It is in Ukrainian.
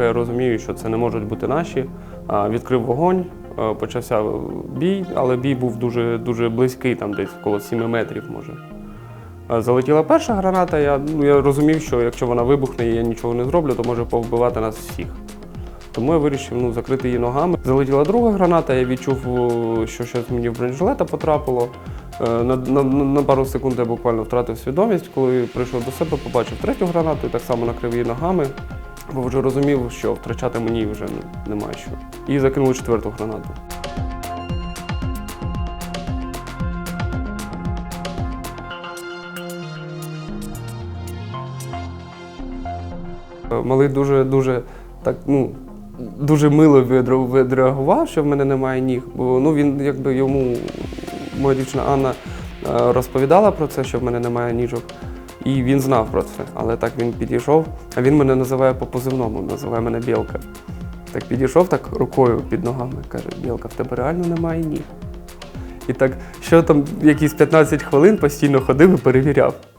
я розумію, що це не можуть бути наші. Відкрив вогонь, е, почався бій, але бій був дуже, дуже близький, там десь коло 7 метрів може. Е, Залетіла перша граната, я, ну, я розумів, що якщо вона вибухне і я нічого не зроблю, то може повбивати нас всіх. Тому я вирішив ну, закрити її ногами. Залетіла друга граната, я відчув, що щось мені в бронежилета потрапило. Е, На, на, на пару секунд я буквально втратив свідомість. Коли прийшов до себе, побачив третю гранату і так само накрив її ногами, бо вже розумів, що втрачати мені вже немає що. І закинув четверту гранату. Е, Малий дуже дуже так, ну. Дуже мило відреагував, що в мене немає ніг, бо ну він якби йому моя дівчина Анна е, розповідала про це, що в мене немає ніжок, і він знав про це. Але так він підійшов, а він мене називає по позивному, називає мене Білка. Так підійшов так рукою під ногами, каже, Білка, в тебе реально немає ніг. І так, що там якісь 15 хвилин постійно ходив і перевіряв.